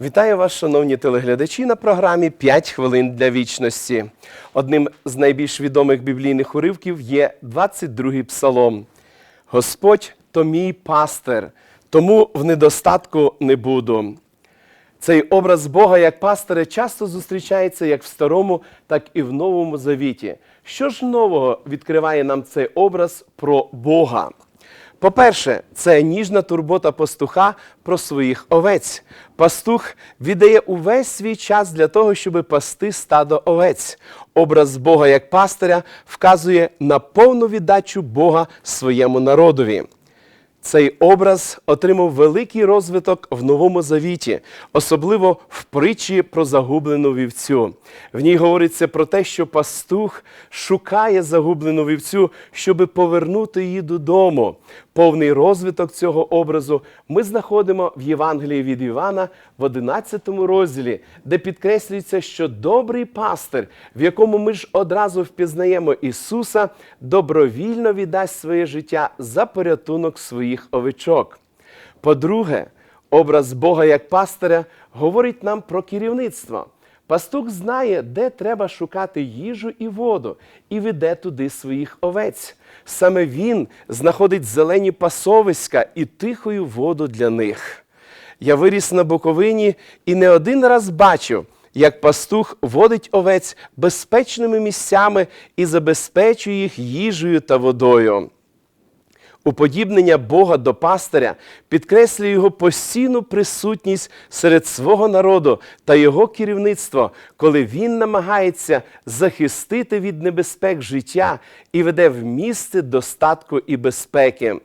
Вітаю вас, шановні телеглядачі, на програмі «5 хвилин для вічності. Одним з найбільш відомих біблійних уривків є 22-й псалом. Господь то мій пастир, тому в недостатку не буду. Цей образ Бога як пастиря часто зустрічається як в старому, так і в новому завіті. Що ж нового відкриває нам цей образ про Бога? По-перше, це ніжна турбота пастуха про своїх овець. Пастух віддає увесь свій час для того, щоб пасти стадо овець. Образ Бога як пастиря вказує на повну віддачу Бога своєму народові. Цей образ отримав великий розвиток в Новому Завіті, особливо в притчі про загублену вівцю. В ній говориться про те, що пастух шукає загублену вівцю, щоби повернути її додому. Повний розвиток цього образу ми знаходимо в Євангелії від Івана в 11 розділі, де підкреслюється, що добрий пастир, в якому ми ж одразу впізнаємо Ісуса, добровільно віддасть своє життя за порятунок своїх овечок. По-друге, образ Бога як пастиря говорить нам про керівництво. Пастух знає, де треба шукати їжу і воду, і веде туди своїх овець. Саме він знаходить зелені пасовиська і тихою воду для них. Я виріс на Буковині і не один раз бачив, як пастух водить овець безпечними місцями і забезпечує їх їжею та водою. Уподібнення Бога до пастиря підкреслює його постійну присутність серед свого народу та його керівництво, коли він намагається захистити від небезпек життя і веде в місце достатку і безпеки.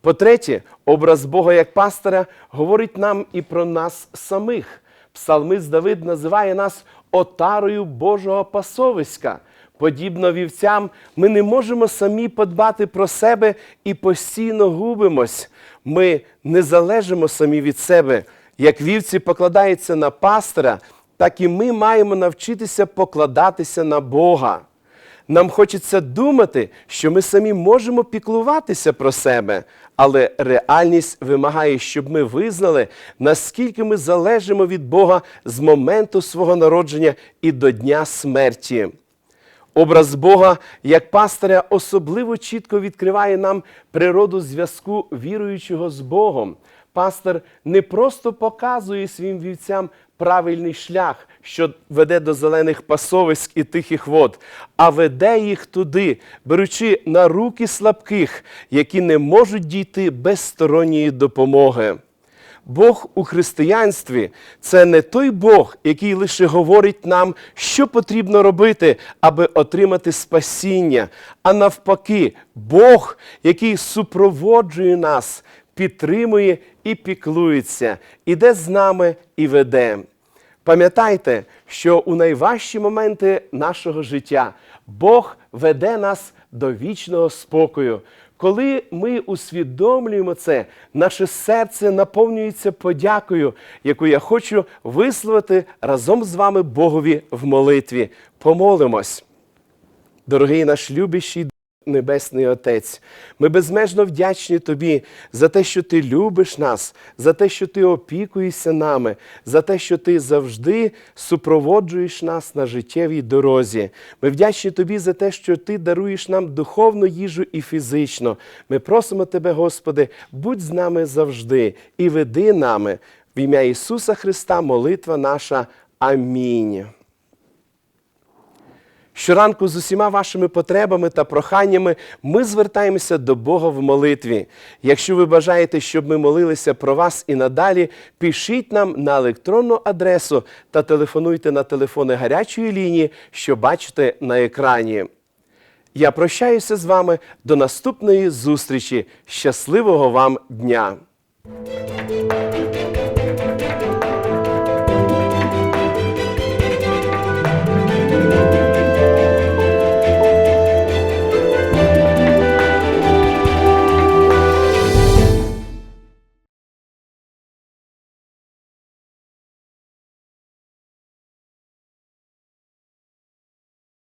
По-третє, образ Бога як пастиря говорить нам і про нас самих. Псалмист Давид називає нас отарою Божого пасовиська. Подібно вівцям, ми не можемо самі подбати про себе і постійно губимось. Ми не залежимо самі від себе. Як вівці покладаються на пастира, так і ми маємо навчитися покладатися на Бога. Нам хочеться думати, що ми самі можемо піклуватися про себе, але реальність вимагає, щоб ми визнали, наскільки ми залежимо від Бога з моменту свого народження і до дня смерті. Образ Бога як пастиря особливо чітко відкриває нам природу зв'язку віруючого з Богом. Пастир не просто показує своїм вівцям правильний шлях, що веде до зелених пасовиськ і тихих вод, а веде їх туди, беручи на руки слабких, які не можуть дійти без сторонньої допомоги. Бог у християнстві це не той Бог, який лише говорить нам, що потрібно робити, аби отримати спасіння, а навпаки, Бог, який супроводжує нас, підтримує і піклується, іде з нами і веде. Пам'ятайте, що у найважчі моменти нашого життя Бог веде нас до вічного спокою. Коли ми усвідомлюємо це, наше серце наповнюється подякою, яку я хочу висловити разом з вами Богові в молитві. Помолимось. Дорогий наш любящий Небесний Отець, ми безмежно вдячні Тобі за те, що Ти любиш нас, за те, що Ти опікуєшся нами, за те, що Ти завжди супроводжуєш нас на життєвій дорозі. Ми вдячні Тобі за те, що Ти даруєш нам духовну їжу і фізично. Ми просимо Тебе, Господи, будь з нами завжди і веди нами. В ім'я Ісуса Христа, молитва наша. Амінь. Щоранку з усіма вашими потребами та проханнями ми звертаємося до Бога в молитві. Якщо ви бажаєте, щоб ми молилися про вас і надалі, пишіть нам на електронну адресу та телефонуйте на телефони гарячої лінії, що бачите на екрані. Я прощаюся з вами до наступної зустрічі. Щасливого вам дня!